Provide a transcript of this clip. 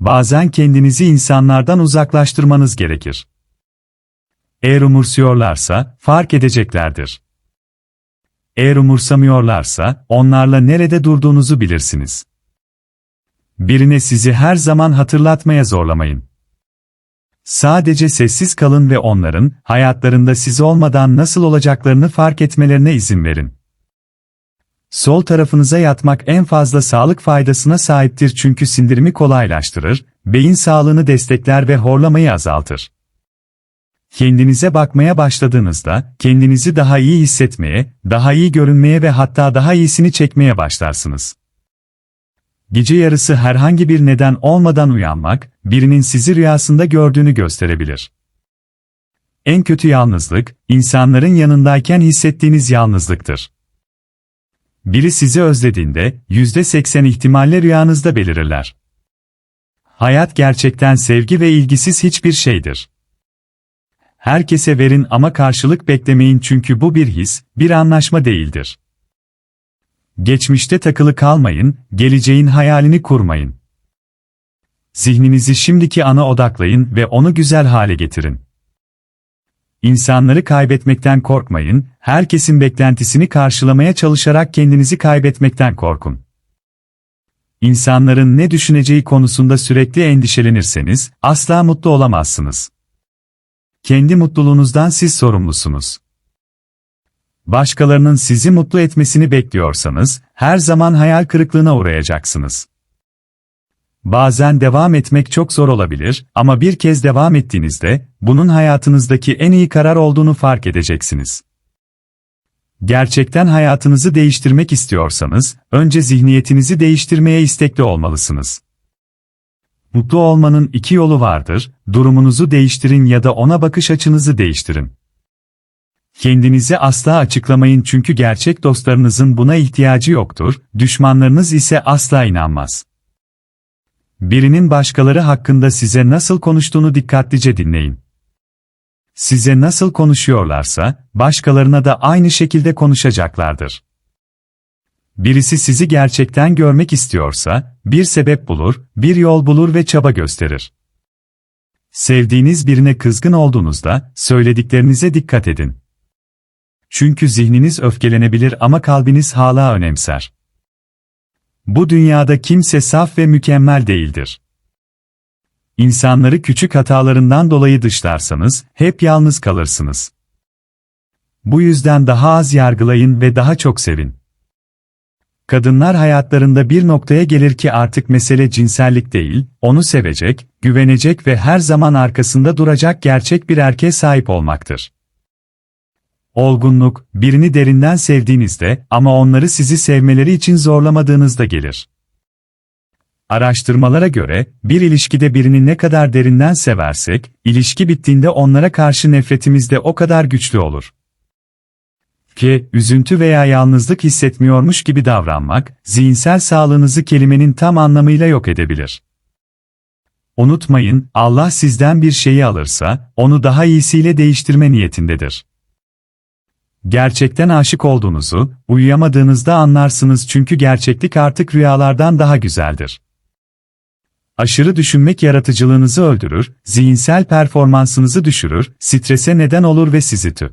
bazen kendinizi insanlardan uzaklaştırmanız gerekir. Eğer umursuyorlarsa, fark edeceklerdir. Eğer umursamıyorlarsa, onlarla nerede durduğunuzu bilirsiniz. Birine sizi her zaman hatırlatmaya zorlamayın. Sadece sessiz kalın ve onların, hayatlarında siz olmadan nasıl olacaklarını fark etmelerine izin verin. Sol tarafınıza yatmak en fazla sağlık faydasına sahiptir çünkü sindirimi kolaylaştırır, beyin sağlığını destekler ve horlamayı azaltır. Kendinize bakmaya başladığınızda, kendinizi daha iyi hissetmeye, daha iyi görünmeye ve hatta daha iyisini çekmeye başlarsınız. Gece yarısı herhangi bir neden olmadan uyanmak, birinin sizi rüyasında gördüğünü gösterebilir. En kötü yalnızlık, insanların yanındayken hissettiğiniz yalnızlıktır. Biri sizi özlediğinde, %80 ihtimalle rüyanızda belirirler. Hayat gerçekten sevgi ve ilgisiz hiçbir şeydir. Herkese verin ama karşılık beklemeyin çünkü bu bir his, bir anlaşma değildir. Geçmişte takılı kalmayın, geleceğin hayalini kurmayın. Zihninizi şimdiki ana odaklayın ve onu güzel hale getirin. İnsanları kaybetmekten korkmayın, herkesin beklentisini karşılamaya çalışarak kendinizi kaybetmekten korkun. İnsanların ne düşüneceği konusunda sürekli endişelenirseniz, asla mutlu olamazsınız. Kendi mutluluğunuzdan siz sorumlusunuz. Başkalarının sizi mutlu etmesini bekliyorsanız, her zaman hayal kırıklığına uğrayacaksınız. Bazen devam etmek çok zor olabilir ama bir kez devam ettiğinizde, bunun hayatınızdaki en iyi karar olduğunu fark edeceksiniz. Gerçekten hayatınızı değiştirmek istiyorsanız, önce zihniyetinizi değiştirmeye istekli olmalısınız. Mutlu olmanın iki yolu vardır, durumunuzu değiştirin ya da ona bakış açınızı değiştirin. Kendinizi asla açıklamayın çünkü gerçek dostlarınızın buna ihtiyacı yoktur, düşmanlarınız ise asla inanmaz. Birinin başkaları hakkında size nasıl konuştuğunu dikkatlice dinleyin. Size nasıl konuşuyorlarsa, başkalarına da aynı şekilde konuşacaklardır. Birisi sizi gerçekten görmek istiyorsa, bir sebep bulur, bir yol bulur ve çaba gösterir. Sevdiğiniz birine kızgın olduğunuzda, söylediklerinize dikkat edin. Çünkü zihniniz öfkelenebilir ama kalbiniz hala önemser. Bu dünyada kimse saf ve mükemmel değildir. İnsanları küçük hatalarından dolayı dışlarsanız, hep yalnız kalırsınız. Bu yüzden daha az yargılayın ve daha çok sevin. Kadınlar hayatlarında bir noktaya gelir ki artık mesele cinsellik değil, onu sevecek, güvenecek ve her zaman arkasında duracak gerçek bir erkeğe sahip olmaktır. Olgunluk, birini derinden sevdiğinizde ama onları sizi sevmeleri için zorlamadığınızda gelir. Araştırmalara göre, bir ilişkide birini ne kadar derinden seversek, ilişki bittiğinde onlara karşı nefretimiz de o kadar güçlü olur. Ki, üzüntü veya yalnızlık hissetmiyormuş gibi davranmak, zihinsel sağlığınızı kelimenin tam anlamıyla yok edebilir. Unutmayın, Allah sizden bir şeyi alırsa, onu daha iyisiyle değiştirme niyetindedir. Gerçekten aşık olduğunuzu, uyuyamadığınızda anlarsınız çünkü gerçeklik artık rüyalardan daha güzeldir. Aşırı düşünmek yaratıcılığınızı öldürür, zihinsel performansınızı düşürür, strese neden olur ve sizi tü